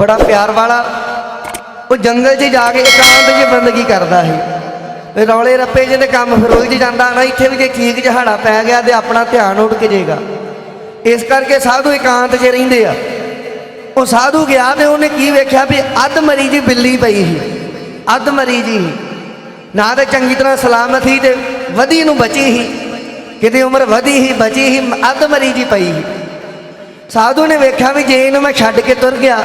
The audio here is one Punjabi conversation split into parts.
ਬੜਾ ਪਿਆਰ ਵਾਲਾ। ਉਹ ਜੰਗਲ 'ਚ ਜਾ ਕੇ ਇਕਾਂਤ 'ਚ ਬੰਦਗੀ ਕਰਦਾ ਸੀ। ਰੌਲੇ ਰੱਪੇ ਜਿਹਦੇ ਕੰਮ ਫਿਰ ਉਲਝ ਜਾਂਦਾ ਨਾ, ਇੱਥੇ ਵੀ ਜੇ ਠੀਕ ਜਹਾੜਾ ਪੈ ਗਿਆ ਤੇ ਆਪਣਾ ਧਿਆਨ ਉੱਡ ਕੇ ਜੇਗਾ। ਇਸ ਕਰਕੇ ਸਾਧੂ ਇਕਾਂਤ 'ਚ ਰਹਿੰਦੇ ਆ। ਉਹ ਸਾਧੂ ਗਿਆ ਤੇ ਉਹਨੇ ਕੀ ਵੇਖਿਆ ਵੀ ਅੱਧ ਮਰੀ ਜੀ ਬਿੱਲੀ ਪਈ ਸੀ। ਅੱਧ ਮਰੀ ਜੀ ਨਾ ਤੇ ਚੰਗੀ ਤਰ੍ਹਾਂ ਸਲਾਮਤ ਸੀ ਤੇ ਵਧੀ ਨੂੰ ਬਚੀ ਸੀ। ਕਿਤੇ ਉਮਰ ਵਧੀ ਸੀ, ਬਚੀ ਹੀ ਅੱਧ ਮਰੀ ਜੀ ਪਈ ਸੀ। ਸਾਧੂ ਨੇ ਵੇਖਿਆ ਵੀ ਜੇ ਇਹਨੂੰ ਮੈਂ ਛੱਡ ਕੇ ਤੁਰ ਗਿਆ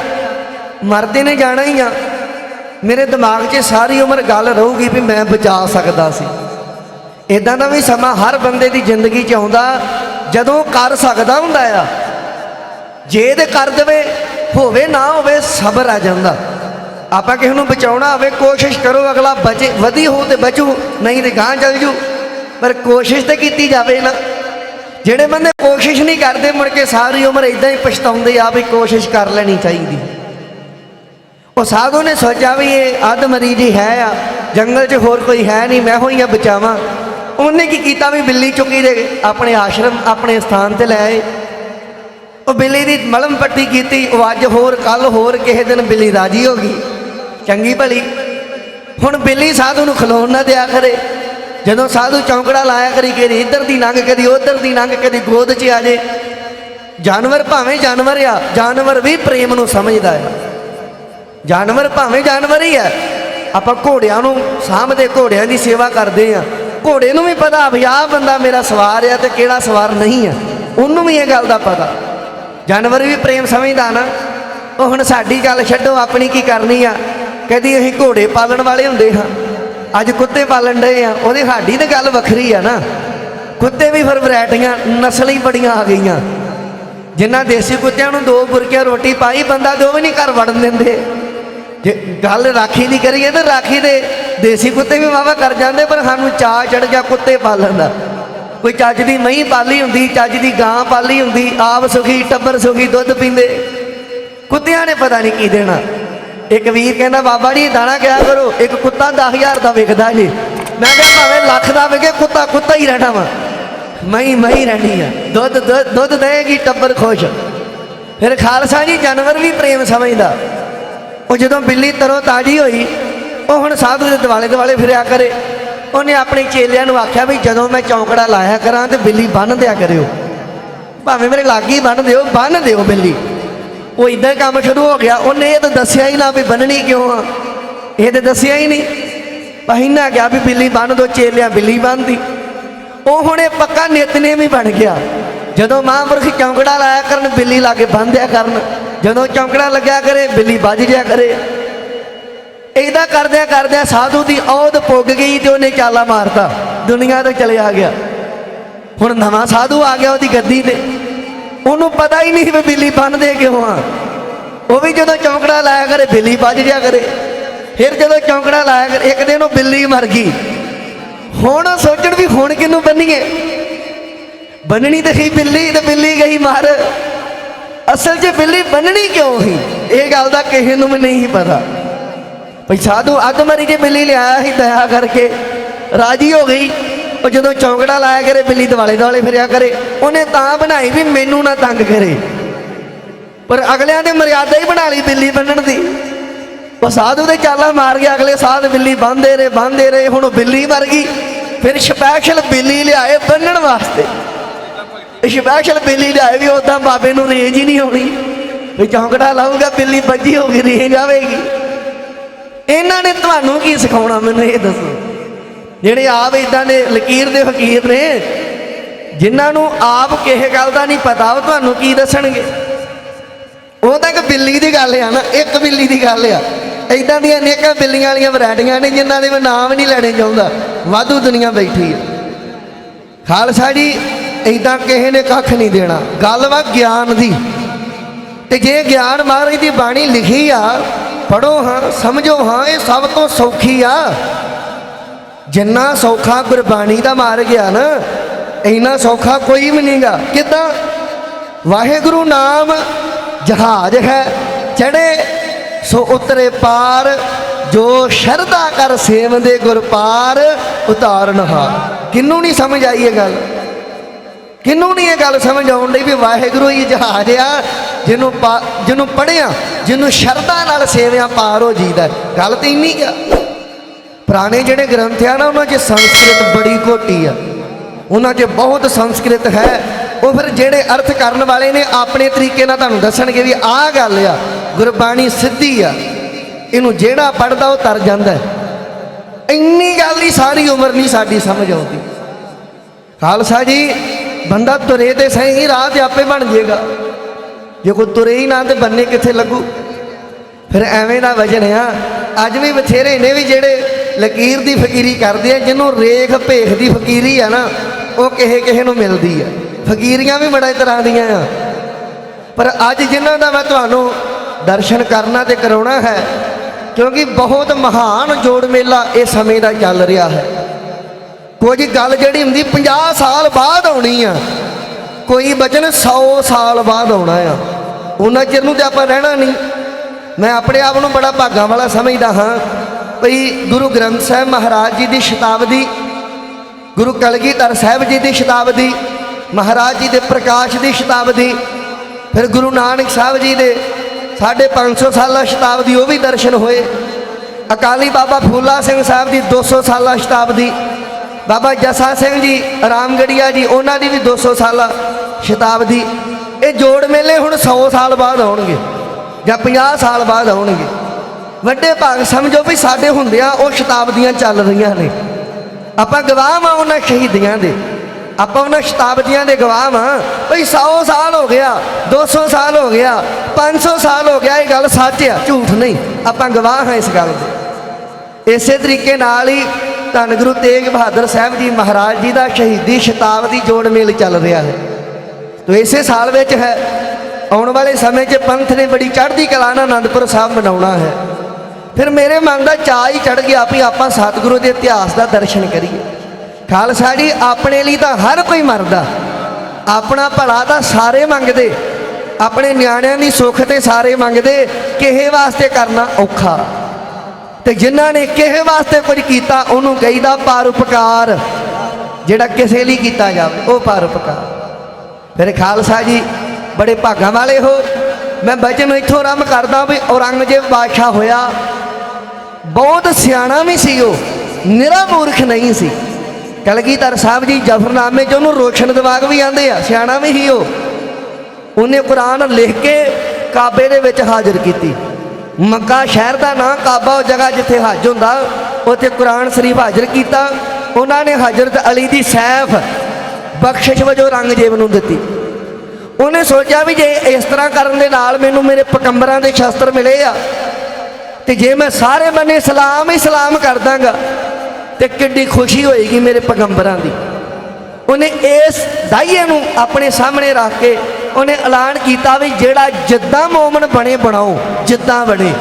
ਮਰਦੇ ਨੇ ਜਾਣਾ ਹੀ ਆ। ਮੇਰੇ ਦਿਮਾਗ 'ਚ ਸਾਰੀ ਉਮਰ ਗੱਲ ਰਹੂਗੀ ਵੀ ਮੈਂ ਬਚਾ ਸਕਦਾ ਸੀ। ਇਦਾਂ ਦਾ ਵੀ ਸਮਾਂ ਹਰ ਬੰਦੇ ਦੀ ਜ਼ਿੰਦਗੀ 'ਚ ਆਉਂਦਾ, ਜਦੋਂ ਕਰ ਸਕਦਾ ਹੁੰਦਾ ਆ। ਜੇ ਤੇ ਕਰ ਦੇਵੇ, ਹੋਵੇ ਨਾ ਹੋਵੇ ਸਬਰ ਆ ਜਾਂਦਾ। ਆਪਾਂ ਕਿਸੇ ਨੂੰ ਬਚਾਉਣਾ ਹੋਵੇ, ਕੋਸ਼ਿਸ਼ ਕਰੋ ਅਗਲਾ ਬਚੇ, ਵਧੀ ਹੋ ਤੇ ਬਚੂ, ਨਹੀਂ ਤੇ ਗਾਂ ਚਲ ਜੂ। ਪਰ ਕੋਸ਼ਿਸ਼ ਤੇ ਕੀਤੀ ਜਾਵੇ ਨਾ। ਜਿਹੜੇ ਬੰਦੇ ਕੋਸ਼ਿਸ਼ ਨਹੀਂ ਕਰਦੇ, ਮੁੜ ਕੇ ਸਾਰੀ ਉਮਰ ਇਦਾਂ ਹੀ ਪਛਤਾਉਂਦੇ ਆ ਵੀ ਕੋਸ਼ਿਸ਼ ਕਰ ਲੈਣੀ ਚਾਹੀਦੀ। ਉਹ ਸਾਧੂ ਨੇ ਸੋਚਿਆ ਵੀ ਇਹ ਅੱਧ ਮਰੀਜੀ ਹੈ ਆ, ਜੰਗਲ 'ਚ ਹੋਰ ਕੋਈ ਹੈ ਨਹੀਂ, ਮੈਂ ਹੋਈ ਆ ਬਚਾਵਾਂ। ਉਹਨੇ ਕੀ ਕੀਤਾ ਵੀ ਬਿੱਲੀ ਚੁੱਕੀ ਦੇ ਆਪਣੇ ਆਸ਼ਰਮ, ਆਪਣੇ ਸਥਾਨ ਤੇ ਲੈ ਆਏ। ਉਹ ਬਿੱਲੀ ਦੀ ਮਲਮ ਪੱਟੀ ਕੀਤੀ, ਉਹ ਅੱਜ ਹੋਰ ਕੱਲ ਹੋਰ, ਕਿਸੇ ਦਿਨ ਬਿੱਲੀ ਰਾਜੀ ਹੋ ਗਈ। ਚੰਗੀ ਭਲੀ। ਹੁਣ ਬਿੱਲੀ ਸਾਧੂ ਨੂੰ ਖਲੋਣ ਨਾ ਦਿਆ ਕਰੇ। ਜਦੋਂ ਸਾਧੂ ਚੌਂਕੜਾ ਲਾਇਆ ਕਰੀ ਕਦੀ ਇੱਧਰ ਦੀ ਲੰਘ ਕਦੀ ਉੱਧਰ ਦੀ ਲੰਘ ਕਦੀ ਗੋਦ 'ਚ ਆ ਜੇ। ਜਾਨਵਰ ਭਾਵੇਂ ਜਾਨਵਰ ਆ, ਜਾਨਵਰ ਵੀ ਪ੍ਰੇਮ ਨੂੰ ਸਮਝਦਾ ਹੈ। ਜਾਨਵਰ ਭਾਵੇਂ ਜਾਨਵਰ ਹੀ ਹੈ ਆਪਾਂ ਘੋੜਿਆਂ ਨੂੰ ਸਾਹਮਣੇ ਘੋੜਿਆਂ ਦੀ ਸੇਵਾ ਕਰਦੇ ਆ ਘੋੜੇ ਨੂੰ ਵੀ ਪਤਾ ਵੀ ਆਹ ਬੰਦਾ ਮੇਰਾ ਸਵਾਰ ਆ ਤੇ ਕਿਹੜਾ ਸਵਾਰ ਨਹੀਂ ਆ। ਉਹਨੂੰ ਵੀ ਇਹ ਗੱਲ ਦਾ ਪਤਾ। ਜਾਨਵਰ ਵੀ ਪ੍ਰੇਮ ਸਮਝਦਾ ਨਾ। ਉਹ ਹੁਣ ਸਾਡੀ ਗੱਲ ਛੱਡੋ, ਆਪਣੀ ਕੀ ਕਰਨੀ ਆ? ਕਦੀ ਅਸੀਂ ਘੋੜੇ ਪਾਲਣ ਵਾਲੇ ਹੁੰਦੇ ਹਾਂ। ਅੱਜ ਕੁੱਤੇ ਪਾਲਣ ਡਏ ਆ। ਉਹਦੀ ਸਾਡੀ ਤਾਂ ਗੱਲ ਵੱਖਰੀ ਆ ਨਾ। ਕੁੱਤੇ ਵੀ ਫਿਰ ਵੈਰਾਈਟੀਆਂ, ਨਸਲਾਂ ਹੀ ਬੜੀਆਂ ਆ ਗਈਆਂ। ਜਿਨ੍ਹਾਂ ਦੇਸੀ ਕੁੱਤਿਆਂ ਨੂੰ ਦੋ ਬੁਰਕੀਆਂ ਰੋਟੀ ਪਾਈ, ਬੰਦਾ ਦੋ ਵੀ ਨਹੀਂ ਘਰ ਵੜਨ ਦਿੰਦੇ। ਜੇ ਗੱਲ ਰਾਖੀ ਦੀ ਕਰੀਏ ਤਾਂ ਰਾਖੀ ਦੇ ਦੇਸੀ ਕੁੱਤੇ ਵੀ ਵਾਵਾ ਕਰ ਜਾਂਦੇ, ਪਰ ਸਾਨੂੰ ਚਾਹ ਚੜ ਗਿਆ ਕੁੱਤੇ ਪਾਲਣ ਦਾ। ਕੋਈ ਚੱਜ ਦੀ ਮਹੀਂ ਪਾਲੀ ਹੁੰਦੀ, ਚੱਜ ਦੀ ਗਾਂ ਪਾਲੀ ਹੁੰਦੀ, ਆਪ ਸੁਖੀ, ਟੱਬਰ ਸੁਖੀ, ਦੁੱਧ ਪੀਂਦੇ। ਕੁੱਤਿਆਂ ਨੇ ਪਤਾ ਨਹੀਂ ਕੀ ਦੇਣਾ। ਇੱਕ ਵੀਰ ਕਹਿੰਦਾ, ਬਾਬਾ ਜੀ, ਦਾਣਾ ਕਿਹਾ ਕਰੋ? ਇੱਕ ਕੁੱਤਾ 10000 ਦਾ ਵਿਕਦਾ ਜੀ। ਮੈਂ ਕਿਹਾ, ਭਾਵੇਂ ਲੱਖ ਦਾ ਵਿਕੇ, ਕੁੱਤਾ ਕੁੱਤਾ ਹੀ ਰਹਿਣਾ ਵਾ। ਮਹੀਂ ਮਹੀਂ ਰਹਿਣੀ ਆ। ਦੁੱਧ, ਦੁੱਧ- ਦੁੱਧ ਦੇਗੀ ਟੱਬਰ ਖੁਸ਼। ਫਿਰ ਖਾਲਸਾ ਜੀ, ਜਾਨਵਰ ਵੀ ਪ੍ਰੇਮ ਸਮਝਦਾ। ਉਹ ਜਦੋਂ ਬਿੱਲੀ ਤਰੋ ਤਾਜੀ ਹੋਈ, ਉਹ ਹੁਣ ਸਾਧੂ ਦੇ ਦਿਵਾਲੇ ਦਿਵਾਲੇ ਫਿਰਿਆ ਕਰੇ। ਉਹਨੇ ਆਪਣੇ ਚੇਲਿਆਂ ਨੂੰ ਆਖਿਆ ਵੀ ਜਦੋਂ ਮੈਂ ਚੌਂਕੜਾ ਲਾਇਆ ਕਰਾਂ ਤੇ ਬਿੱਲੀ ਬੰਨ ਦਿਆ ਕਰਿਓ। ਭਾਵੇਂ ਮੇਰੇ ਲਾਗੀ ਬੰਨ ਦਿਓ ਬੰਨ ਦਿਓ ਬਿੱਲੀ। ਉਹ ਇਦਾਂ ਹੀ ਕੰਮ ਸ਼ੁਰੂ ਹੋ ਗਿਆ। ਉਹਨੇ ਇਹ ਤਾਂ ਦੱਸਿਆ ਹੀ ਨਾ ਵੀ ਬੰਨਣੀ ਕਿਉਂ ਆ। ਇਹ ਤਾਂ ਦੱਸਿਆ ਹੀ ਨਹੀਂ। ਪਹਿਨਾ ਗਿਆ ਵੀ ਬਿੱਲੀ ਬੰਨ ਦੋ, ਚੇਲਿਆਂ ਬਿੱਲੀ ਬੰਨਦੀ। ਉਹ ਹੁਣ ਇਹ ਪੱਕਾ ਨਿਤਨੇਮ ਹੀ ਬਣ ਗਿਆ। ਜਦੋਂ ਮਹਾਂਪੁਰਖ ਚੌਂਕੜਾ ਲਾਇਆ ਕਰਨ, ਬਿੱਲੀ ਲਾ ਕੇ ਬੰਨ੍ਹਿਆ ਕਰਨ ਜਦੋਂ ਚੌਂਕੜਾ ਲੱਗਿਆ ਕਰੇ, ਬਿੱਲੀ ਵੱਜ ਜਿਆ ਕਰੇ। ਇਦਾਂ ਕਰਦਿਆਂ ਕਰਦਿਆਂ ਸਾਧੂ ਦੀ ਔਦ ਪੁੱਗ ਗਈ ਤੇ ਉਹਨੇ ਚਾਲਾ ਮਾਰਤਾ। ਦੁਨੀਆ ਤੋਂ ਚਲਿਆ ਗਿਆ। ਹੁਣ ਨਵਾਂ ਸਾਧੂ ਆ ਗਿਆ ਉਹਦੀ ਗੱਦੀ ਤੇ। ਉਹਨੂੰ ਪਤਾ ਹੀ ਨਹੀਂ ਵੀ ਬਿੱਲੀ ਬੰਨਦੇ ਕਿਉਂ ਆ। ਉਹ ਵੀ ਜਦੋਂ ਚੌਂਕੜਾ ਲਾਇਆ ਕਰੇ, ਬਿੱਲੀ ਵੱਜ ਜਿਆ ਕਰੇ। ਫਿਰ ਜਦੋਂ ਚੌਂਕੜਾ ਲਾਇਆ ਕਰੇ, ਇੱਕ ਦਿਨ ਉਹ ਬਿੱਲੀ ਮਰ ਗਈ। ਹੁਣ ਉਹ ਸੋਚਣ ਵੀ ਹੁਣ ਕਿਹਨੂੰ ਬੰਨੀਏ? ਬੰਨਣੀ ਤੇ ਸੀ ਬਿੱਲੀ, ਤੇ ਬਿੱਲੀ ਗਈ ਮਰ। ਅਸਲ 'ਚ ਬਿੱਲੀ ਬੰਨਣੀ ਕਿਉਂ ਸੀ? ਇਹ ਗੱਲ ਦਾ ਕਿਸੇ ਨੂੰ ਵੀ ਨਹੀਂ ਪਤਾ। ਭਈ ਸਾਧੂ ਅੱਧ ਮਰੀ ਜੇ ਬਿੱਲੀ ਲਿਆਇਆ ਸੀ, ਦਇਆ ਕਰਕੇ ਰਾਜੀ ਹੋ ਗਈ। ਉਹ ਜਦੋਂ ਚੌਂਕੜਾ ਲਾਇਆ ਕਰੇ, ਬਿੱਲੀ ਦਿਵਾਲੇ ਦੁਆਲੇ ਫਿਰਿਆ ਕਰੇ, ਉਹਨੇ ਤਾਂ ਬਣਾਈ ਵੀ ਮੈਨੂੰ ਨਾ ਤੰਗ ਕਰੇ। ਪਰ ਅਗਲਿਆਂ ਨੇ ਮਰਿਆਦਾ ਹੀ ਬਣਾ ਲਈ ਬਿੱਲੀ ਬੰਨਣ ਦੀ। ਉਹ ਸਾਧੂ ਦੇ ਚਾਲਾ ਮਾਰ ਗਿਆ ਅਗਲੇ ਸਾਧ ਬਿੱਲੀ ਬੰਨਦੇ ਰਹੇ ਬੰਨਦੇ ਰਹੇ, ਹੁਣ ਉਹ ਬਿੱਲੀ ਮਰ ਗਈ ਫਿਰ ਸਪੈਸ਼ਲ ਬਿੱਲੀ ਲਿਆਏ ਬੰਨਣ ਵਾਸਤੇ। ਸਪੈਸ਼ਲ ਬਿੱਲੀ ਲਿਆਏ ਵੀ ਉਦਾਂ ਬਾਬੇ ਨੂੰ ਰੇਂਜ ਹੀ ਨਹੀਂ ਹੋਣੀ ਵੀ ਚੌਂਕੜਾ ਲਾਊਗਾ, ਬਿੱਲੀ ਵੱਜੀ ਹੋਗੀ ਰੇਂਜ ਆਵੇਗੀ। ਇਹਨਾਂ ਨੇ ਤੁਹਾਨੂੰ ਕੀ ਸਿਖਾਉਣਾ, ਮੈਨੂੰ ਇਹ ਦੱਸੋ। ਜਿਹੜੇ ਆਪ ਇਦਾਂ ਦੇ ਲਕੀਰ ਦੇ ਫਕੀਰ ਨੇ, ਜਿਨ੍ਹਾਂ ਨੂੰ ਆਪ ਕਿਸੇ ਗੱਲ ਦਾ ਨਹੀਂ ਪਤਾ, ਉਹ ਤੁਹਾਨੂੰ ਕੀ ਦੱਸਣਗੇ? ਉਹ ਤਾਂ ਇੱਕ ਬਿੱਲੀ ਦੀ ਗੱਲ ਆ ਨਾ, ਇੱਕ ਬਿੱਲੀ ਦੀ ਗੱਲ ਆ। ਇਦਾਂ ਦੀਆਂ ਅਨੇਕਾਂ ਬਿੱਲੀਆਂ ਵਾਲੀਆਂ ਵੈਰਾਈਟੀਆਂ ਨੇ, ਜਿਨ੍ਹਾਂ ਦੇ ਮੈਂ ਨਾਮ ਨਹੀਂ ਲੈਣੇ ਚਾਹੁੰਦਾ। ਵਾਧੂ ਦੁਨੀਆ ਬੈਠੀ ਆ। ਖਾਲਸਾ ਜੀ ਇਦਾਂ ਕਿਸੇ ਨੇ ਕੱਖ ਨਹੀਂ ਦੇਣਾ। ਗੱਲ ਵਾ ਗਿਆਨ ਦੀ। ਤੇ ਜੇ ਗਿਆਨ ਮਹਾਰਾਜ ਦੀ ਬਾਣੀ ਲਿਖੀ ਆ ਪੜੋ ਹਾਂ, ਸਮਝੋ ਹਾਂ, ਇਹ ਸਭ ਤੋਂ ਸੌਖੀ ਆ। ਜਿੰਨਾ ਸੌਖਾ ਗੁਰਬਾਣੀ ਦਾ ਮਾਰਗ ਆ ਨਾ, ਇੰਨਾ ਸੌਖਾ ਕੋਈ ਵੀ ਨਹੀਂਗਾ ਕਿਦਾਂ? ਵਾਹਿਗੁਰੂ ਨਾਮ ਜਹਾਜ਼ ਹੈ। ਚੜੇ ਸੋ ਉਤਰੇ ਪਾਰ, ਜੋ ਸ਼ਰਧਾ ਕਰ ਸੇਵੰਦੇ ਗੁਰ ਪਾਰ ਉਤਾਰਨ ਹਾਂ। ਕਿੰਨੂੰ ਨਹੀਂ ਸਮਝ ਆਈ ਇਹ ਗੱਲ? ਕਿੰਨੂੰ ਨਹੀਂ ਇਹ ਗੱਲ ਸਮਝ ਆਉਣ ਲਈ ਵੀ ਵਾਹਿਗੁਰੂ ਹੀ ਜਹਾਜ਼ ਆ, ਜਿਹਨੂੰ ਪਾ- ਜਿਹਨੂੰ ਪੜਿਆ ਜਿਹਨੂੰ ਸ਼ਰਧਾ ਨਾਲ ਸੇਵਿਆ ਪਾਰ ਹੋ ਜੀਦਾ ਗੱਲ ਤੇ ਇੰਨੀ ਆ। ਪੁਰਾਣੇ ਜਿਹੜੇ ਗ੍ਰੰਥ ਆ ਨਾ, ਉਹਨਾਂ 'ਚ ਸੰਸਕ੍ਰਿਤ ਬੜੀ ਘੋਟੀ ਆ। ਉਹਨਾਂ 'ਚ ਬਹੁਤ ਸੰਸਕ੍ਰਿਤ ਹੈ। ਉਹ ਫਿਰ ਜਿਹੜੇ ਅਰਥ ਕਰਨ ਵਾਲੇ ਨੇ, ਆਪਣੇ ਤਰੀਕੇ ਨਾਲ ਤੁਹਾਨੂੰ ਦੱਸਣਗੇ ਵੀ ਆਹ ਗੱਲ ਆ, ਗੁਰਬਾਣੀ ਸਿੱਧੀ ਆ। ਇਹਨੂੰ ਜਿਹੜਾ ਪੜਦਾ ਉਹ ਤਰ ਜਾਂਦਾ ਇੰਨੀ ਗੱਲ ਹੀ ਸਾਰੀ ਉਮਰ ਨਹੀਂ ਸਾਡੀ ਸਮਝ ਆਉਂਦੀ। ਖਾਲਸਾ ਜੀ ਬੰਦਾ ਤੁਰੇ ਤੇ ਸਹੀ ਰਾਹ ਤੇ ਆਪੇ ਬਣ ਜਾਏਗਾ ਜੇ ਕੋਈ ਤੁਰੇ ਹੀ ਨਾ ਤੇ ਬੰਨੇ ਕਿੱਥੇ ਲੱਗੂ? ਫਿਰ ਐਵੇਂ ਦਾ ਵਜਨ ਆ। ਅੱਜ ਵੀ ਬਥੇਰੇ ਨੇ ਵੀ ਜਿਹੜੇ ਲਕੀਰ ਦੀ ਫਕੀਰੀ ਕਰਦੇ ਆ, ਜਿਹਨੂੰ ਰੇਖ ਭੇਖ ਦੀ ਫਕੀਰੀ ਆ ਨਾ, ਉਹ ਕਿਸੇ ਕਿਸੇ ਨੂੰ ਮਿਲਦੀ ਆ। ਫਕੀਰੀਆਂ ਵੀ ਬੜੇ ਤਰ੍ਹਾਂ ਦੀਆਂ ਆ। ਪਰ ਅੱਜ ਜਿਨ੍ਹਾਂ ਦਾ ਮੈਂ ਤੁਹਾਨੂੰ ਦਰਸ਼ਨ ਕਰਨਾ ਤੇ ਕਰਾਉਣਾ ਹੈ, ਕਿਉਂਕਿ ਬਹੁਤ ਮਹਾਨ ਜੋੜ ਮੇਲਾ ਇਸ ਸਮੇਂ ਦਾ ਚੱਲ ਰਿਹਾ ਹੈ। ਕੁਝ ਗੱਲ ਜਿਹੜੀ ਹੁੰਦੀ 50 ਸਾਲ ਬਾਅਦ ਆਉਣੀ ਆ। ਕੋਈ ਬਚਨ 100 ਸਾਲ ਬਾਅਦ ਆਉਣਾ ਆ। ਉਹਨਾਂ ਚਿਰ ਨੂੰ ਤੇ ਆਪਾਂ ਰਹਿਣਾ ਨਹੀਂ। ਮੈਂ ਆਪਣੇ ਆਪ ਨੂੰ ਬੜਾ ਭਾਗਾਂ ਵਾਲਾ ਸਮਝਦਾ ਹਾਂ। ਭਈ ਗੁਰੂ ਗ੍ਰੰਥ ਸਾਹਿਬ ਮਹਾਰਾਜ ਜੀ ਦੀ ਸ਼ਤਾਬਦੀ, ਗੁਰੂ ਕਲਗੀਧਰ ਸਾਹਿਬ ਜੀ ਦੀ ਸ਼ਤਾਬਦੀ, ਮਹਾਰਾਜ ਜੀ ਦੇ ਪ੍ਰਕਾਸ਼ ਦੀ ਸ਼ਤਾਬਦੀ, ਫਿਰ ਗੁਰੂ ਨਾਨਕ ਸਾਹਿਬ ਜੀ ਦੇ ਸਾਢੇ 500 ਸਾਲਾ ਸ਼ਤਾਬਦੀ, ਉਹ ਵੀ ਦਰਸ਼ਨ ਹੋਏ। ਅਕਾਲੀ ਬਾਬਾ ਫੂਲਾ ਸਿੰਘ ਸਾਹਿਬ ਦੀ 200 ਸਾਲਾ ਸ਼ਤਾਬਦੀ ਬਾਬਾ ਜਸਾ ਸਿੰਘ ਜੀ, ਰਾਮਗੜੀਆ ਜੀ, ਉਹਨਾਂ ਦੀ ਵੀ 200 ਸਾਲਾ ਸ਼ਤਾਬਦੀ। ਇਹ ਜੋੜ ਮੇਲੇ ਹੁਣ 100 ਸਾਲ ਬਾਅਦ ਆਉਣਗੇ ਜਾਂ 50 ਸਾਲ ਬਾਅਦ ਆਉਣਗੇ ਵੱਡੇ ਭਾਗ ਸਮਝੋ ਵੀ ਸਾਡੇ ਹੁੰਦਿਆਂ ਉਹ ਸ਼ਤਾਬਦੀਆਂ ਚੱਲ ਰਹੀਆਂ ਨੇ। ਆਪਾਂ ਗਵਾਹ ਵਾਂ ਉਹਨਾਂ ਸ਼ਹੀਦੀਆਂ ਦੇ। ਆਪਾਂ ਉਹਨਾਂ ਸ਼ਤਾਬਦੀਆਂ ਦੇ ਗਵਾਹ ਵਾਂ। ਭਈ 100 ਸਾਲ ਹੋ ਗਿਆ 200 ਸਾਲ ਹੋ ਗਿਆ 500 ਸਾਲ ਹੋ ਗਿਆ, ਇਹ ਗੱਲ ਸੱਚ ਆ, ਝੂਠ ਨਹੀਂ। ਆਪਾਂ ਗਵਾਹ ਹਾਂ ਇਸ ਗੱਲ ਦੇ ਇਸੇ ਤਰੀਕੇ ਨਾਲ ਹੀ ਧੰਨ ਗੁਰੂ ਤੇਗ ਬਹਾਦਰ ਸਾਹਿਬ ਜੀ ਮਹਾਰਾਜ ਜੀ ਦਾ ਸ਼ਹੀਦੀ ਸ਼ਤਾਬਦੀ ਜੋੜ ਮੇਲ ਚੱਲ ਰਿਹਾ ਹੈ। ਤੋ ਇਸੇ ਸਾਲ ਵਿੱਚ ਹੈ, ਆਉਣ ਵਾਲੇ ਸਮੇਂ 'ਚ ਪੰਥ ਨੇ ਬੜੀ ਚੜ੍ਹਦੀ ਕਲਾ ਨਾਲ ਆਨੰਦਪੁਰ ਸਾਹਿਬ ਮਨਾਉਣਾ ਹੈ। ਫਿਰ ਮੇਰੇ ਮਨ ਦਾ ਚਾਅ ਹੀ ਚੜ ਗਿਆ ਵੀ ਆਪਾਂ ਸਤਿਗੁਰੂ ਦੇ ਇਤਿਹਾਸ ਦਾ ਦਰਸ਼ਨ ਕਰੀਏ। ਖਾਲਸਾ ਜੀ, ਆਪਣੇ ਲਈ ਤਾਂ ਹਰ ਕੋਈ ਮਰਦਾ। ਆਪਣਾ ਭਲਾ ਤਾਂ ਸਾਰੇ ਮੰਗਦੇ। ਆਪਣੇ ਨਿਆਣਿਆਂ ਦੀ ਸੁੱਖ ਤੇ ਸਾਰੇ ਮੰਗਦੇ। ਕਿਸੇ ਵਾਸਤੇ ਕਰਨਾ ਔਖਾ। ਤੇ ਜਿਨ੍ਹਾਂ ਨੇ ਕਿਸੇ ਵਾਸਤੇ ਕੁਝ ਕੀਤਾ, ਉਹਨੂੰ ਕਹੀਦਾ ਪਰਉਪਕਾਰ ਜਿਹੜਾ ਕਿਸੇ ਲਈ ਕੀਤਾ ਜਾਵੇ, ਉਹ ਪਰਉਪਕਾਰ ਫਿਰ ਖਾਲਸਾ ਜੀ ਬੜੇ ਭਾਗਾਂ ਵਾਲੇ ਹੋ। ਮੈਂ ਬਚਨ ਇੱਥੋਂ ਆਰੰਭ ਕਰਦਾ ਵੀ ਔਰੰਗਜ਼ੇਬ ਬਾਦਸ਼ਾਹ ਹੋਇਆ। ਬਹੁਤ ਸਿਆਣਾ ਵੀ ਸੀ ਉਹ, ਨਿਰਾ ਮੂਰਖ ਨਹੀਂ ਸੀ। ਕਲਗੀਧਰ ਸਾਹਿਬ ਜੀ ਜਫਰਨਾਮੇ 'ਚ ਉਹਨੂੰ ਰੋਸ਼ਨ ਦਿਮਾਗ ਵੀ ਆਂਦੇ ਆ, ਸਿਆਣਾ ਵੀ ਸੀ ਉਹ। ਉਹਨੇ ਕੁਰਾਨ ਲਿਖ ਕੇ ਕਾਬੇ ਦੇ ਵਿੱਚ ਹਾਜ਼ਰ ਕੀਤੀ। ਮੱਕਾ ਸ਼ਹਿਰ ਦਾ ਨਾਂ ਕਾਬਾ, ਉਹ ਜਗ੍ਹਾ ਜਿੱਥੇ ਹੱਜ ਹੁੰਦਾ, ਉੱਥੇ ਕੁਰਾਨ ਸ਼ਰੀਫ ਹਾਜ਼ਰ ਕੀਤਾ। ਉਹਨਾਂ ਨੇ ਹਜ਼ਰਤ ਅਲੀ ਦੀ ਸੈਫ ਬਖਸ਼ਿਸ਼ ਵਜੋਂ ਰੰਗਜੇਬ ਨੂੰ ਦਿੱਤੀ। ਉਹਨੇ ਸੋਚਿਆ ਵੀ ਜੇ ਇਸ ਤਰ੍ਹਾਂ ਕਰਨ ਦੇ ਨਾਲ ਮੈਨੂੰ ਮੇਰੇ ਪਕੰਬਰਾਂ ਦੇ ਸ਼ਸਤਰ ਮਿਲੇ ਆ, ਤੇ ਜੇ ਮੈਂ ਸਾਰੇ ਬੰਨੇ ਸਲਾਮ ਹੀ ਸਲਾਮ ਕਰ ਦਾਂਗਾ, ਤੇ ਕਿੱਡੀ ਖੁਸ਼ੀ ਹੋਏਗੀ ਮੇਰੇ ਪਗੰਬਰਾਂ ਦੀ। ਉਹਨੇ ਇਸ ਦਾਈਏ ਨੂੰ ਆਪਣੇ ਸਾਹਮਣੇ ਰੱਖ ਕੇ ਉਹਨੇ ਐਲਾਨ ਕੀਤਾ ਵੀ ਜਿਹੜਾ ਜਿੱਦਾਂ ਮੂਮਨ ਬਣੇ ਬਣਾਓ, ਜਿੱਦਾਂ ਬਣੇ।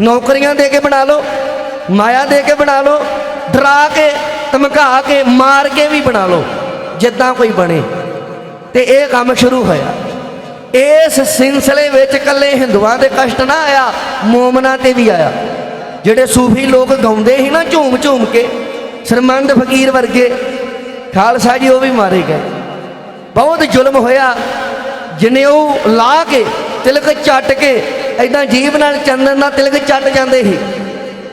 ਨੌਕਰੀਆਂ ਦੇ ਕੇ ਬਣਾ ਲਓ, ਮਾਇਆ ਦੇ ਕੇ ਬਣਾ ਲਓ, ਡਰਾ ਕੇ, ਧਮਕਾ ਕੇ, ਮਾਰ ਕੇ ਵੀ ਬਣਾ ਲਓ, ਜਿੱਦਾਂ ਕੋਈ ਬਣੇ। ਤੇ ਇਹ ਕੰਮ ਸ਼ੁਰੂ ਹੋਇਆ। ਇਸ ਸਿਲਸਿਲੇ ਵਿੱਚ ਇਕੱਲੇ ਹਿੰਦੂਆਂ ਦੇ ਕਸ਼ਟ ਨਾ ਆਇਆ, ਮੂਮਨਾਂ ਤੇ ਵੀ ਆਇਆ। ਜਿਹੜੇ ਸੂਫੀ ਲੋਕ ਗਾਉਂਦੇ ਸੀ ਨਾ ਝੂਮ ਝੂਮ ਕੇ, ਸਰਮੰਦ ਫਕੀਰ ਵਰਗੇ, ਖਾਲਸਾ ਜੀ ਉਹ ਵੀ ਮਾਰੇ ਗਏ। ਬਹੁਤ ਜ਼ੁਲਮ ਹੋਇਆ। ਜਨੇਊ ਲਾ ਕੇ ਤਿਲਕ ਚੱਟ ਕੇ ਐਦਾਂ ਜੀਭ ਨਾਲ ਚੰਦਨ ਦਾ ਤਿਲਕ ਚੱਟ ਜਾਂਦੇ ਸੀ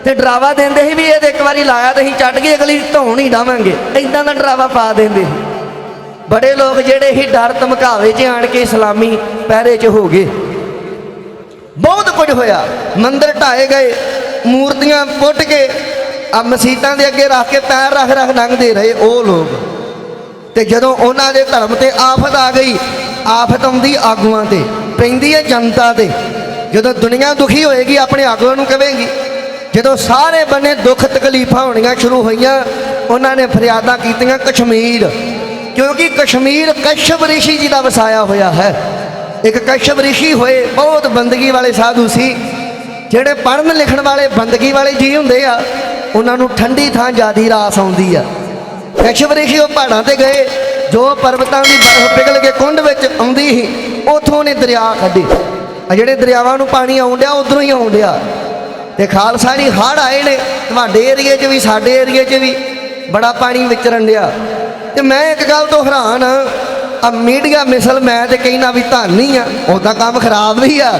ਤੇ ਡਰਾਵਾ ਦਿੰਦੇ ਸੀ ਵੀ ਇਹ ਤੇ ਇੱਕ ਵਾਰੀ ਲਾਇਆ ਤੇ ਅਸੀਂ ਚੱਟ ਗਏ, ਅਗਲੀ ਧੌਣ ਹੀ ਡਾਵਾਂਗੇ। ਐਦਾਂ ਦਾ ਡਰਾਵਾ ਪਾ ਦਿੰਦੇ ਸੀ। ਬੜੇ ਲੋਕ ਜਿਹੜੇ ਹੀ ਡਰ ਧਮਕਾਵੇ 'ਚ ਆਣ ਕੇ ਇਸਲਾਮੀ ਪਹਿਰੇ 'ਚ ਹੋ ਗਏ। ਬਹੁਤ ਕੁਝ ਹੋਇਆ। ਮੰਦਰ ਢਾਏ ਗਏ, ਮੂਰਤੀਆਂ ਪੁੱਟ ਕੇ, ਆ ਮਸਜਿਦਾਂ ਦੇ ਅੱਗੇ ਰੱਖ ਕੇ ਪੈਰ ਰੱਖ ਰੱਖ ਲੰਘਦੇ ਰਹੇ ਉਹ ਲੋਕ। ਤੇ ਜਦੋਂ ਉਹਨਾਂ ਦੇ ਧਰਮ ਤੇ ਆਫਤ ਆ ਗਈ ਆਫਤ ਆਉਂਦੀ ਆਗੂਆਂ ਤੇ, ਪੈਂਦੀ ਹੈ ਜਨਤਾ ਤੇ। ਜਦੋਂ ਦੁਨੀਆ ਦੁਖੀ ਹੋਏਗੀ, ਆਪਣੇ ਆਗੂਆਂ ਨੂੰ ਕਵੇਂਗੀ। ਜਦੋਂ ਸਾਰੇ ਬੰਨੇ ਦੁੱਖ ਤਕਲੀਫਾਂ ਹੋਣੀਆਂ ਸ਼ੁਰੂ ਹੋਈਆਂ, ਉਹਨਾਂ ਨੇ ਫਰਿਆਦਾਂ ਕੀਤੀਆਂ ਕਸ਼ਮੀਰ। ਕਿਉਂਕਿ ਕਸ਼ਮੀਰ ਕਸ਼ਪ ਰਿਸ਼ੀ ਜੀ ਦਾ ਵਸਾਇਆ ਹੋਇਆ ਹੈ। ਇੱਕ ਕਸ਼ਪ ਰਿਸ਼ੀ ਹੋਏ, ਬਹੁਤ ਬੰਦਗੀ ਵਾਲੇ ਸਾਧੂ ਸੀ। ਜਿਹੜੇ ਪੜ੍ਹਨ ਲਿਖਣ ਵਾਲੇ ਬੰਦਗੀ ਵਾਲੇ ਜੀ ਹੁੰਦੇ ਆ, ਉਹਨਾਂ ਨੂੰ ਠੰਡੀ ਥਾਂ ਜਿਆਦੀ ਰਾਸ ਆਉਂਦੀ ਆ। ਕਸ਼ਪ ਰਿਸ਼ੀ ਉਹ ਪਹਾੜਾਂ ਤੇ ਗਏ ਜੋ ਪਰਬਤਾਂ ਦੀ ਬਰਫ਼ ਪਿਘਲ ਕੇ ਕੁੰਡ ਵਿੱਚ ਆਉਂਦੀ ਸੀ, ਉਥੋਂ ਨੇ ਦਰਿਆ ਕੱਢੇ। ਆ ਜਿਹੜੇ ਦਰਿਆਵਾਂ ਨੂੰ ਪਾਣੀ ਆਉਣ ਡਿਆ, ਉਧਰੋਂ ਹੀ ਆਉਣ ਡਿਆ। ਤੇ ਖਾਲਸਾ ਜੀ ਹੜ੍ਹ ਆਏ ਨੇ, ਤੁਹਾਡੇ ਏਰੀਏ 'ਚ ਵੀ, ਸਾਡੇ ਏਰੀਏ 'ਚ ਵੀ ਬੜਾ ਪਾਣੀ ਵਿਚਰਨ ਡਿਆ। ਤੇ ਮੈਂ ਇੱਕ ਗੱਲ ਤੋਂ ਹੈਰਾਨ ਆ ਮੀਡੀਆ ਮਿਸਲ ਮੈਂ ਤੇ ਕਹਿਣਾ ਵੀ ਧਾਨੀ ਆ, ਉਹਦਾ ਕੰਮ ਖਰਾਬ ਵੀ ਆ।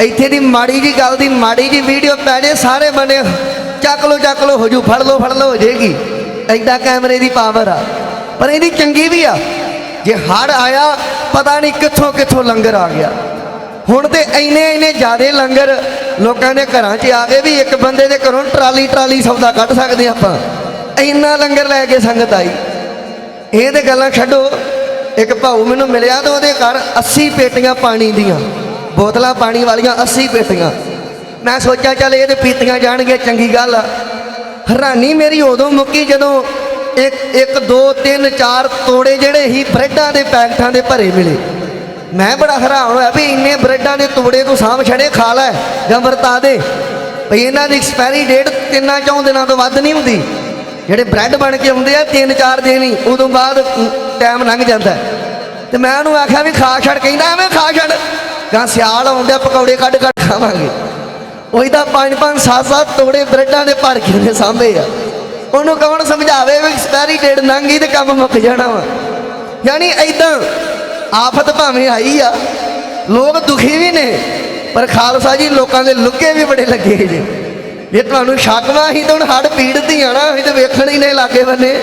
ਇੱਥੇ ਦੀ ਮਾੜੀ ਜੀ ਗੱਲ ਦੀ ਮਾੜੀ ਜੀ ਵੀਡੀਓ ਪੈ ਜੇ ਸਾਰੇ ਬਣੇ, ਚੱਕ ਲੋ ਚੱਕ ਲੋ ਹੋ ਜੂ, ਫੜ ਲੋ ਫੜ ਲੋ ਹੋ ਜੇਗੀ। ਐਡਾ ਕੈਮਰੇ ਦੀ ਪਾਵਰ ਆ। ਪਰ ਇਹਦੀ ਚੰਗੀ ਵੀ ਆ। ਜੇ ਹੜ ਆਇਆ, ਪਤਾ ਨਹੀਂ ਕਿੱਥੋਂ ਕਿੱਥੋਂ ਲੰਗਰ ਆ ਗਿਆ। ਹੁਣ ਤੇ ਇੰਨੇ ਇੰਨੇ ਜ਼ਿਆਦੇ ਲੰਗਰ ਲੋਕਾਂ ਦੇ ਘਰਾਂ 'ਚ ਆ ਗਏ ਵੀ ਇੱਕ ਬੰਦੇ ਦੇ ਘਰੋਂ ਟਰਾਲੀ ਟਰਾਲੀ ਸੌਦਾ ਕੱਢ ਸਕਦੇ ਆਪਾਂ। ਇੰਨਾ ਲੰਗਰ ਲੈ ਕੇ ਸੰਗਤ ਆਈ। ਇਹ ਤੇ ਗੱਲਾਂ ਛੱਡੋ। ਇੱਕ ਭਾਊ ਮੈਨੂੰ ਮਿਲਿਆ ਤਾਂ ਉਹਦੇ ਘਰ 80 ਪੇਟੀਆਂ ਪਾਣੀ ਦੀਆਂ। ਬੋਤਲਾਂ ਪਾਣੀ ਵਾਲੀਆਂ 80 ਪੇਟੀਆਂ। ਮੈਂ ਸੋਚਿਆ ਚੱਲ ਇਹ ਤੇ ਪੀਤੀਆਂ ਜਾਣਗੇ ਚੰਗੀ ਗੱਲ ਆ। ਹੈਰਾਨੀ ਮੇਰੀ ਉਦੋਂ ਮੁੱਕੀ ਜਦੋਂ ਇੱਕ ਇੱਕ, ਦੋ, ਤਿੰਨ, ਚਾਰ ਤੋੜੇ ਜਿਹੜੇ ਹੀ ਬ੍ਰੈਡਾਂ ਦੇ ਪੈਕਟਾਂ ਦੇ ਭਰੇ ਮਿਲੇ। ਮੈਂ ਬੜਾ ਹੈਰਾਨ ਹੋਇਆ ਵੀ ਇੰਨੇ ਬ੍ਰੈਡਾਂ ਦੇ ਤੋੜੇ ਤੂੰ ਸਾਂਭ ਛੜੇ ਖਾ ਲੈ ਜਾਂ ਵਰਤਾ ਦੇ। ਭਈ ਇਹਨਾਂ ਦੀ ਐਕਸਪਾਇਰੀ ਡੇਟ ਤਿੰਨਾਂ ਚੌਂ ਦਿਨਾਂ ਤੋਂ ਵੱਧ ਨਹੀਂ ਹੁੰਦੀ। ਜਿਹੜੇ ਬ੍ਰੈਡ ਬਣ ਕੇ ਆਉਂਦੇ ਆ, ਤਿੰਨ, ਚਾਰ ਦਿਨ ਹੀ, ਉਦੋਂ ਬਾਅਦ ਟਾਈਮ ਲੰਘ ਜਾਂਦਾ। ਹੈ। ਤੇ ਮੈਂ ਉਹਨੂੰ ਆਖਿਆ ਵੀ ਖਾ ਛੱਡ, ਕਹਿੰਦਾ ਐਵੇਂ ਖਾ ਛੱਡ। ਕਾਂ ਸਿਆਲ ਆਉਂਦੇ ਪਕੌੜੇ ਕੱਢ ਕੱਢ ਖਾਵਾਂਗੇ। ਉਹੀ ਤਾਂ ਪੰਜ ਪੰਜ, ਸੱਤ ਸੱਤ ਤੋੜੇ ਬ੍ਰੈਡਾਂ ਦੇ ਭਰ ਕੇ ਨੇ ਸਾਂਭੇ ਆ। ਉਹਨੂੰ ਕੌਣ ਸਮਝਾਵੇ ਵੀ ਐਕਸਪਾਇਰੀ ਡੇਟ ਲੰਘੀ ਗਈ ਤੇ ਕੰਮ ਮੁੱਕ ਜਾਣਾ ਵਾ? ਯਾਨੀ ਐਦਾਂ ਆਫਤ ਭਾਵੇਂ ਆਈ ਆ, ਲੋਕ ਦੁਖੀ ਵੀ ਨੇ, ਪਰ ਖਾਲਸਾ ਜੀ ਲੋਕਾਂ ਦੇ ਲੁੱਕੇ ਵੀ ਬੜੇ ਲੱਗੇ ਜੇ। ਇਹ ਤੁਹਾਨੂੰ ਸ਼ੱਕ ਵਾ ਹੀ ਤਾਂ ਹੁਣ ਹੱਡ ਪੀੜਤੀ ਆ ਨਾ, ਅਸੀਂ ਤਾਂ ਵੇਖਣ ਹੀ ਨੇ ਲਾਗੇ ਬੰਨੇ।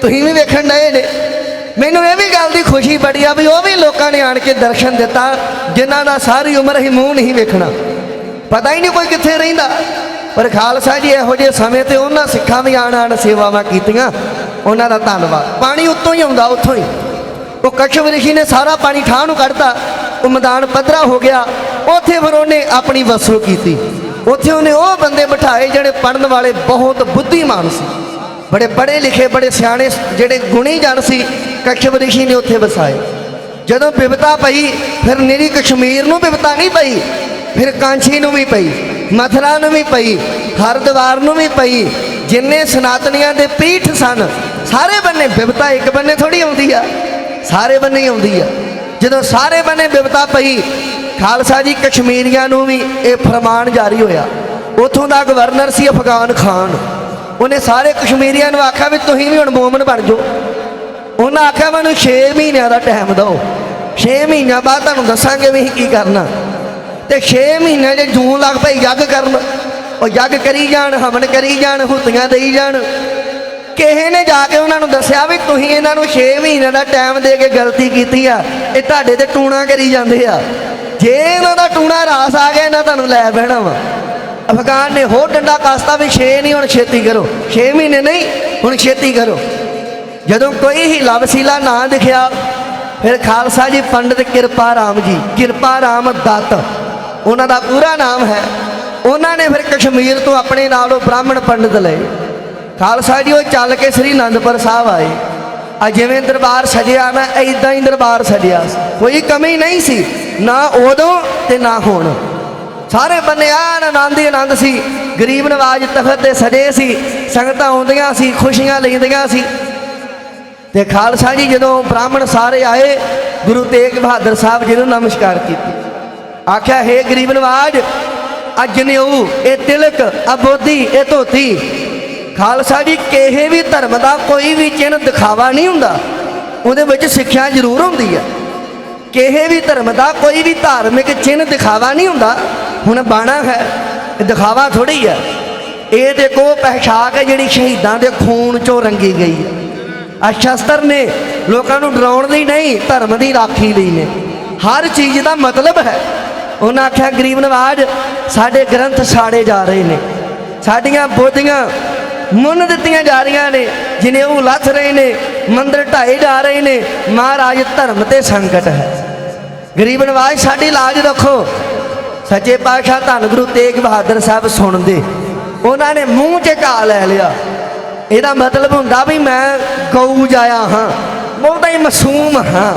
ਤੁਸੀਂ ਵੀ ਵੇਖਣ ਡਏ ਨੇ ਮੈਨੂੰ ਇਹ ਵੀ ਗੱਲ ਦੀ ਖੁਸ਼ੀ ਬੜੀ ਆ ਵੀ ਉਹ ਵੀ ਲੋਕਾਂ ਨੇ ਆਣ ਕੇ ਦਰਸ਼ਨ ਦਿੱਤਾ, ਜਿਨ੍ਹਾਂ ਦਾ ਸਾਰੀ ਉਮਰ ਹੀ ਮੂੰਹ ਨਹੀਂ ਵੇਖਣਾ। ਪਤਾ ਹੀ ਨਹੀਂ ਕੋਈ ਕਿੱਥੇ ਰਹਿੰਦਾ। ਪਰ ਖਾਲਸਾ ਜੀ ਇਹੋ ਜਿਹੇ ਸਮੇਂ ਤੇ ਉਹਨਾਂ ਸਿੱਖਾਂ ਵੀ ਆਣ ਆਣ ਸੇਵਾਵਾਂ ਕੀਤੀਆਂ, ਉਹਨਾਂ ਦਾ ਧੰਨਵਾਦ। ਪਾਣੀ ਉੱਤੋਂ ਹੀ ਆਉਂਦਾ, ਉੱਥੋਂ ਹੀ। ਉਹ ਕਸ਼ਵ ਰਿਸ਼ੀ ਨੇ ਸਾਰਾ ਪਾਣੀ ਠਾਹ ਨੂੰ ਕੱਢਤਾ, ਉਹ ਮੈਦਾਨ ਪੱਧਰਾ ਹੋ ਗਿਆ, ਉੱਥੇ ਫਿਰ ਉਹਨੇ ਆਪਣੀ ਵਸੋ ਕੀਤੀ। ਉੱਥੇ ਉਹਨੇ ਉਹ ਬੰਦੇ ਬਿਠਾਏ ਜਿਹੜੇ ਪੜਨ ਵਾਲੇ ਬਹੁਤ ਬੁੱਧੀਮਾਨ ਸੀ। ਬੜੇ ਪੜ੍ਹੇ ਲਿਖੇ, ਬੜੇ ਸਿਆਣੇ ਜਿਹੜੇ ਗੁਣੀ ਜਨ ਸੀ ਕਸ਼ਵ ਰਿਸ਼ੀ ਨੇ ਉੱਥੇ ਵਸਾਏ। ਜਦੋਂ ਬਿਪਤਾ ਪਈ, ਫਿਰ ਨਿਰੀ ਕਸ਼ਮੀਰ ਨੂੰ ਬਿਪਤਾ ਨਹੀਂ ਪਈ, ਫਿਰ ਕਾਂਚੀ ਨੂੰ ਵੀ ਪਈ। ਮਥਰਾ ਨੂੰ ਵੀ ਪਈ, ਹਰਦੁਆਰ ਨੂੰ ਵੀ ਪਈ, ਜਿੰਨੇ ਸਨਾਤਨੀਆਂ ਦੇ ਪੀਠ ਸਨ, ਸਾਰੇ ਬੰਨੇ ਬਿਪਤਾ ਇੱਕ ਬੰਨੇ ਥੋੜੀ ਆਉਂਦੀ ਆ, ਸਾਰੇ ਬੰਨੇ ਆਉਂਦੀ ਆ। ਜਦੋਂ ਸਾਰੇ ਬੰਨੇ ਬਿਪਤਾ ਪਈ, ਖਾਲਸਾ ਜੀ ਕਸ਼ਮੀਰੀਆਂ ਨੂੰ ਵੀ ਇਹ ਫਰਮਾਨ ਜਾਰੀ ਹੋਇਆ। ਉਥੋਂ ਦਾ ਗਵਰਨਰ ਸੀ ਅਫਗਾਨ ਖਾਨ। ਉਹਨੇ ਸਾਰੇ ਕਸ਼ਮੀਰੀਆਂ ਨੂੰ ਆਖਿਆ ਵੀ ਤੁਸੀਂ ਵੀ ਹੁਣ ਮੂਮਨ ਬਣ ਜਾਓ। ਉਹਨਾਂ ਆਖਿਆ ਮੈਨੂੰ 6 ਮਹੀਨਿਆਂ ਦਾ ਟਾਈਮ ਦਿਓ। 6 ਮਹੀਨਿਆਂ ਬਾਅਦ ਤੁਹਾਨੂੰ ਦੱਸਾਂਗੇ ਵੀ ਅਸੀਂ ਕੀ ਕਰਨਾ। ਤੇ 6 ਮਹੀਨਿਆਂ 'ਚ ਜੂਨ ਲੱਗ ਪਈ ਯੱਗ ਕਰਨ, ਉਹ ਯੱਗ ਕਰੀ ਜਾਣ, ਹਵਨ ਕਰੀ ਜਾਣ, ਹੁੱਤੀਆਂ ਦੇਈ ਜਾਣ। ਕਿਸੇ ਨੇ ਜਾ ਕੇ ਉਹਨਾਂ ਨੂੰ ਦੱਸਿਆ ਵੀ ਤੁਸੀਂ ਇਹਨਾਂ ਨੂੰ 6 ਮਹੀਨਿਆਂ ਦਾ ਟਾਈਮ ਦੇ ਕੇ ਗਲਤੀ ਕੀਤੀ ਆ, ਇਹ ਤੁਹਾਡੇ ਤੇ ਟੂਣਾ ਕਰੀ ਜਾਂਦੇ ਆ। ਜੇ ਇਹਨਾਂ ਦਾ ਟੂਣਾ ਰਾਸ ਆ ਗਿਆ, ਇਹਨਾਂ ਤੁਹਾਨੂੰ ਲੈ ਬਹਿਣਾ ਵਾ। ਅਫਗਾਨ ਨੇ ਹੋਰ ਡੰਡਾ ਕਾਸਤਾ ਵੀ 6 ਨਹੀਂ, ਹੁਣ ਛੇਤੀ ਕਰੋ। 6 ਮਹੀਨੇ ਨਹੀਂ, ਹੁਣ ਛੇਤੀ ਕਰੋ। ਜਦੋਂ ਕੋਈ ਹੀਲਾ ਵਸੀਲਾ ਨਾ ਦਿਖਿਆ ਫਿਰ ਖਾਲਸਾ ਜੀ, ਪੰਡਿਤ ਕਿਰਪਾ ਰਾਮ ਜੀ, ਕਿਰਪਾ ਰਾਮ ਦੱਤ। ਉਹਨਾਂ ਦਾ ਪੂਰਾ ਨਾਮ ਹੈ। ਉਹਨਾਂ ਨੇ ਫਿਰ ਕਸ਼ਮੀਰ ਤੋਂ ਆਪਣੇ ਨਾਲ ਉਹ ਬ੍ਰਾਹਮਣ ਪੰਡਿਤ ਲਏ। ਖਾਲਸਾ ਜੀ, ਉਹ ਚੱਲ ਕੇ ਸ੍ਰੀ ਅਨੰਦਪੁਰ ਸਾਹਿਬ ਆਏ। ਆ ਜਿਵੇਂ ਦਰਬਾਰ ਸਜਿਆ ਨਾ ਐਦਾਂ ਹੀ ਦਰਬਾਰ ਸਜਿਆ। ਕੋਈ ਕਮੀ ਨਹੀਂ ਸੀ, ਨਾ ਉਦੋਂ ਤੇ ਨਾ ਹੁਣ। ਸਾਰੇ ਬੰਨੇ ਆਨ ਆਨੰਦ ਹੀ ਆਨੰਦ ਸੀ। ਗਰੀਬ ਨਵਾਜ ਤਖਤ ਤੇ ਸਜੇ ਸੀ, ਸੰਗਤਾਂ ਆਉਂਦੀਆਂ ਸੀ, ਖੁਸ਼ੀਆਂ ਲੈਂਦੀਆਂ ਸੀ। ਤੇ ਖਾਲਸਾ ਜੀ ਜਦੋਂ ਬ੍ਰਾਹਮਣ ਸਾਰੇ ਆਏ, ਗੁਰੂ ਤੇਗ ਬਹਾਦਰ ਸਾਹਿਬ ਜੀ ਨੂੰ ਨਮਸਕਾਰ ਕੀਤੀ। ਆਖਿਆ, ਹੈ ਗਰੀਬ ਨਵਾਜ, ਅੱਜ ਨਿਉ ਇਹ ਤਿਲਕ ਅਬੋਧੀ ਇਹ ਧੋਤੀ। ਖਾਲਸਾ ਜੀ, ਕਿਸੇ ਵੀ ਧਰਮ ਦਾ ਕੋਈ ਵੀ ਚਿੰਨ ਦਿਖਾਵਾ ਨਹੀਂ ਹੁੰਦਾ। ਉਹਦੇ ਵਿੱਚ ਸਿੱਖਿਆ ਜ਼ਰੂਰ ਹੁੰਦੀ ਹੈ। ਕਿਸੇ ਵੀ ਧਰਮ ਦਾ ਕੋਈ ਵੀ ਧਾਰਮਿਕ ਚਿੰਨ ਦਿਖਾਵਾ ਨਹੀਂ ਹੁੰਦਾ। ਹੁਣ ਬਾਣਾ ਹੈ ਦਿਖਾਵਾ ਥੋੜੀ ਹੈ। ਇਹ ਦੇਖੋ ਪਹਿਸ਼ਾਕ ਹੈ ਜਿਹੜੀ ਸ਼ਹੀਦਾਂ ਦੇ ਖੂਨ ਚੋਂ ਰੰਗੀ ਗਈ ਹੈ। ਆ ਸ਼ਸਤਰ ਨੇ, ਲੋਕਾਂ ਨੂੰ ਡਰਾਉਣ ਲਈ ਨਹੀਂ, ਧਰਮ ਦੀ ਰਾਖੀ ਲਈ ਨੇ। ਹਰ ਚੀਜ਼ ਦਾ ਮਤਲਬ ਹੈ। ਉਹਨਾਂ ਆਖਿਆ, ਗਰੀਬ ਨਵਾਜ, ਸਾਡੇ ਗ੍ਰੰਥ ਸਾੜੇ ਜਾ ਰਹੇ ਨੇ। ਸਾਡੀਆਂ ਬੋਧੀਆਂ ਮੁੰਨ ਦਿੱਤੀਆਂ ਜਾ ਰਹੀਆਂ ਨੇ, ਜਿਨੇ ਉਹ ਲੱਥ ਰਹੇ ਨੇ, ਮੰਦਰ ਢਾਏ ਜਾ ਰਹੇ ਨੇ। ਮਹਾਰਾਜ, ਧਰਮ ਤੇ ਸੰਕਟ ਹੈ। ਗਰੀਬ ਨਵਾਜ, ਸਾਡੀ ਲਾਜ ਰੱਖੋ। ਸੱਚੇ ਪਾਤਸ਼ਾਹ ਧੰਨ ਗੁਰੂ ਤੇਗ ਬਹਾਦਰ ਸਾਹਿਬ ਸੁਣਦੇ। ਉਹਨਾਂ ਨੇ ਮੂੰਹ 'ਚ ਘਾ ਲੈ ਲਿਆ। ਇਹਦਾ ਮਤਲਬ ਹੁੰਦਾ ਵੀ ਮੈਂ ਗਊ ਜਾਇਆ ਹਾਂ, ਬਹੁਤਾ ਹੀ ਮਾਸੂਮ ਹਾਂ।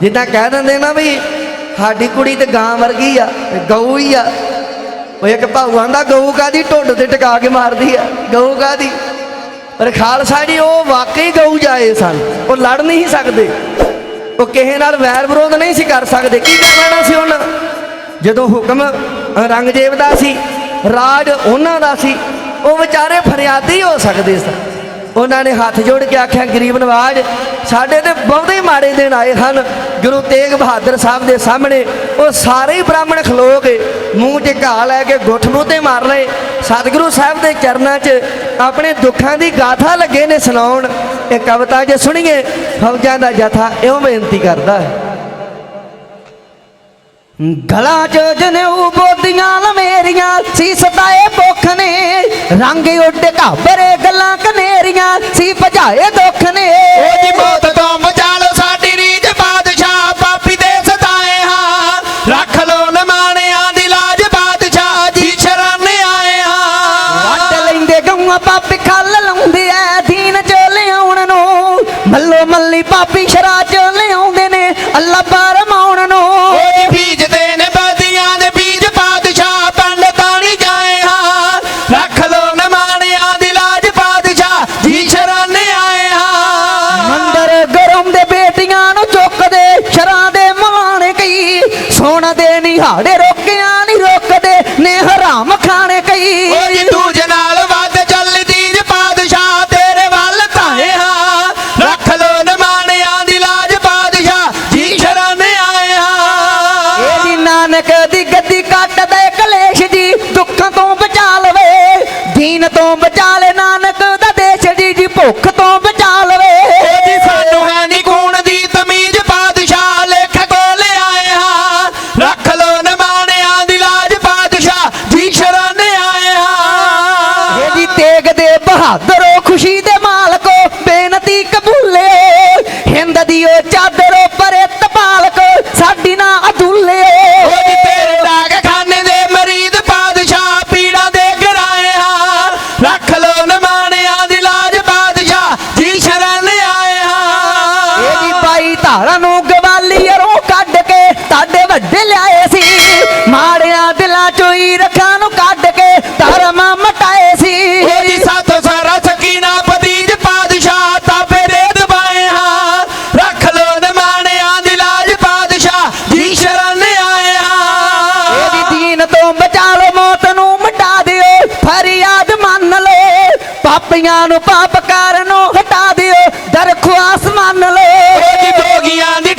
ਜਿੱਦਾਂ ਕਹਿ ਦਿੰਦੇ ਨਾ ਵੀ ਸਾਡੀ ਕੁੜੀ ਤੇ ਗਾਂ ਵਰਗੀ ਆ, ਤੇ ਗਊ ਹੀ ਆ। ਉਹ ਇੱਕ ਭਾਊ ਆਂਦਾ, ਗਊ ਕਾਦੀ ਢੁੱਡ ਤੇ ਟਿਕਾ ਕੇ ਮਾਰਦੀ ਆ? ਗਊ ਕਾਦੀ ਪਰ ਖਾਲਸਾ ਜੀ, ਉਹ ਵਾਕਈ ਗਊ ਜਾਏ ਸਨ। ਉਹ ਲੜ ਨਹੀਂ ਸਕਦੇ। ਉਹ ਕਿਸੇ ਨਾਲ ਵੈਰ ਵਿਰੋਧ ਨਹੀਂ ਸੀ ਕਰ ਸਕਦੇ। ਕੀ ਕਰ ਲੈਣਾ ਸੀ ਉਹਨਾਂ? ਜਦੋਂ ਹੁਕਮ ਰੰਗਜੇਬ ਦਾ ਸੀ, ਰਾਜ ਉਹਨਾਂ ਦਾ ਸੀ, ਉਹ ਵਿਚਾਰੇ ਫਰਿਆਦੀ ਹੋ ਸਕਦੇ ਸਨ। ਉਹਨਾਂ ਨੇ ਹੱਥ ਜੋੜ ਕੇ ਆਖਿਆ, ਗਰੀਬ ਨਵਾਜ, ਸਾਡੇ ਤੇ ਬਹੁਤੇ ਮਾੜੇ ਦਿਨ ਆਏ ਹਨ ਗੁਰੂ ਤੇਗ ਬਹਾਦਰ ਸਾਹਿਬ ਦੇ ਸਾਹਮਣੇ ਉਹ ਸਾਰੇ ਹੀ ਬ੍ਰਾਹਮਣ ਖਲੋ ਕੇ ਮੂੰਹ 'ਚ ਘਾ ਲੈ ਕੇ ਗੁੱਠ ਮੂੰਹ ਤੇ ਮਾਰ ਲਏ ਸਤਿਗੁਰੂ ਸਾਹਿਬ ਦੇ ਚਰਨਾਂ 'ਚ ਆਪਣੇ ਦੁੱਖਾਂ ਦੀ ਗਾਥਾ ਲੱਗੇ ਨੇ ਸੁਣਾਉਣ। ਇਹ ਕਵਿਤਾ ਜੇ ਸੁਣੀਏ, ਫੌਜਾਂ ਦਾ ਜਥਾ ਇਹੋ ਬੇਨਤੀ ਕਰਦਾ ਹੈ। ਗਲਾਂ 'ਚ ਜਨੇਊ ਬੋਦੀਆਂ ਲਮੇਰੀਆਂ ਸੀ ਸਤਾਏ ਭੁੱਖ ਨੇ। ਰੰਗ ਉੱਡ ਘਾਬਰੇ ਗੱਲਾਂ ਕਨੇਰੀਆਂ, ਸੀ ਭਜਾਏ ਦੁੱਖ ਨੇ। ਉਹਦੀ ਮੌਤ ਤੋਂ ਬਚਾ ਲਓ ਦੇ ਨਿਹਾੜੇ ਰੋਕਿਆਂ ਨਹੀਂ ਰੋਕਦੇ ਨੇ ਹਰਾਮ ਖਾਣੇ ਕਈ। ਉਹਦੀ ਦੂਜ ਨਾਲ ਵੱਧ ਚੱਲਦੀ ਜ ਬਾਦਸ਼ਾਹ ਤੇਰੇ ਵੱਲ ਧਾਏ ਹਾਂ। ਰੱਖ ਲੋ ਦੀ ਲਾਜ ਬਾਦਸ਼ਾਹ ਜੀ ਸ਼ਰਨ ਆਏ ਹਾਂ। ਨਾਨਕ ਦੀ ਗੱਦੀ ਕੱਟਦੇ ਕਲੇਸ਼ ਜੀ ਦੁੱਖਾਂ ਤੋਂ ਬਚਾ ਲਵੇ। ਦੀਨ ਤੋਂ ਬਚਾ ਲੈ ਨਾਨਕ ਦਾ ਦੇਸ਼ ਜੀ ਜੀ ਭੁੱਖ ਦੇ ਬਹਾਦਰੋ, ਖੁਸ਼ੀ ਦੇ ਮਾਲਕੋ, ਬੇਨਤੀ ਕਬੂਲਿਓ ਹਿੰਦ ਦੀ ਉਹ ਚਾਦਰੋ ਪਰੇ ਤਪਾਲਕੋ ਸਾਡੀ ਨਾ ਜੋਗੀਆਂ ਨੂੰ ਪਾਪ ਕਾਰਨ ਨੂੰ ਹਟਾ ਦਿਓ। ਦਰਖੁਆਸ ਮੰਨ ਲਓ ਜੀ ਜੋਗੀਆਂ ਦੀ